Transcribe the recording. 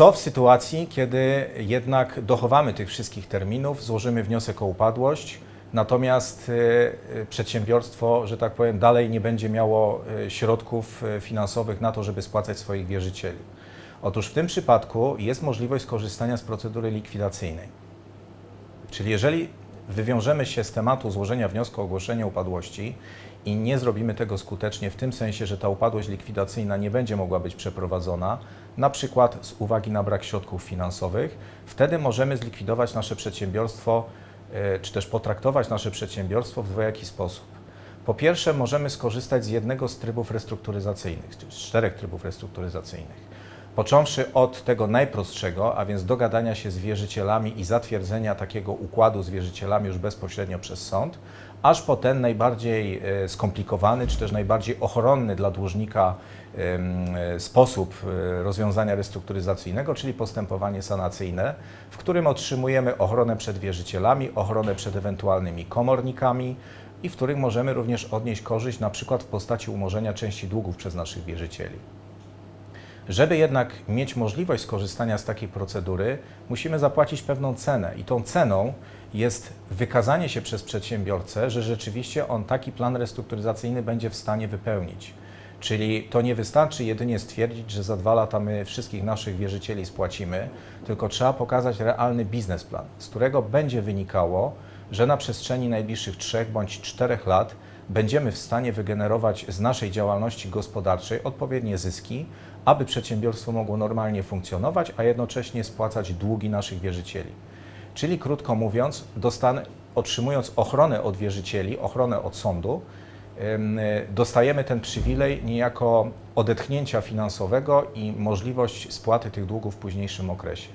Co w sytuacji, kiedy jednak dochowamy tych wszystkich terminów, złożymy wniosek o upadłość, natomiast y, y, przedsiębiorstwo, że tak powiem, dalej nie będzie miało y, środków finansowych na to, żeby spłacać swoich wierzycieli? Otóż w tym przypadku jest możliwość skorzystania z procedury likwidacyjnej. Czyli jeżeli wywiążemy się z tematu złożenia wniosku o ogłoszenie upadłości i nie zrobimy tego skutecznie w tym sensie, że ta upadłość likwidacyjna nie będzie mogła być przeprowadzona, na przykład z uwagi na brak środków finansowych, wtedy możemy zlikwidować nasze przedsiębiorstwo, e, czy też potraktować nasze przedsiębiorstwo w dwojaki sposób. Po pierwsze, możemy skorzystać z jednego z trybów restrukturyzacyjnych, z czterech trybów restrukturyzacyjnych. Począwszy od tego najprostszego, a więc dogadania się z wierzycielami i zatwierdzenia takiego układu z wierzycielami już bezpośrednio przez sąd, aż po ten najbardziej e, skomplikowany, czy też najbardziej ochronny dla dłużnika e, sposób e, rozwiązania restrukturyzacyjnego, czyli postępowanie sanacyjne, w którym otrzymujemy ochronę przed wierzycielami, ochronę przed ewentualnymi komornikami i w którym możemy również odnieść korzyść na przykład w postaci umorzenia części długów przez naszych wierzycieli. Żeby jednak mieć możliwość skorzystania z takiej procedury, musimy zapłacić pewną cenę i tą ceną jest wykazanie się przez przedsiębiorcę, że rzeczywiście on taki plan restrukturyzacyjny będzie w stanie wypełnić. Czyli to nie wystarczy jedynie stwierdzić, że za dwa lata my wszystkich naszych wierzycieli spłacimy, tylko trzeba pokazać realny biznesplan, z którego będzie wynikało, że na przestrzeni najbliższych trzech bądź czterech lat będziemy w stanie wygenerować z naszej działalności gospodarczej odpowiednie zyski, aby przedsiębiorstwo mogło normalnie funkcjonować, a jednocześnie spłacać długi naszych wierzycieli. Czyli krótko mówiąc, otrzymując ochronę od wierzycieli, ochronę od sądu, dostajemy ten przywilej niejako odetchnięcia finansowego i możliwość spłaty tych długów w późniejszym okresie.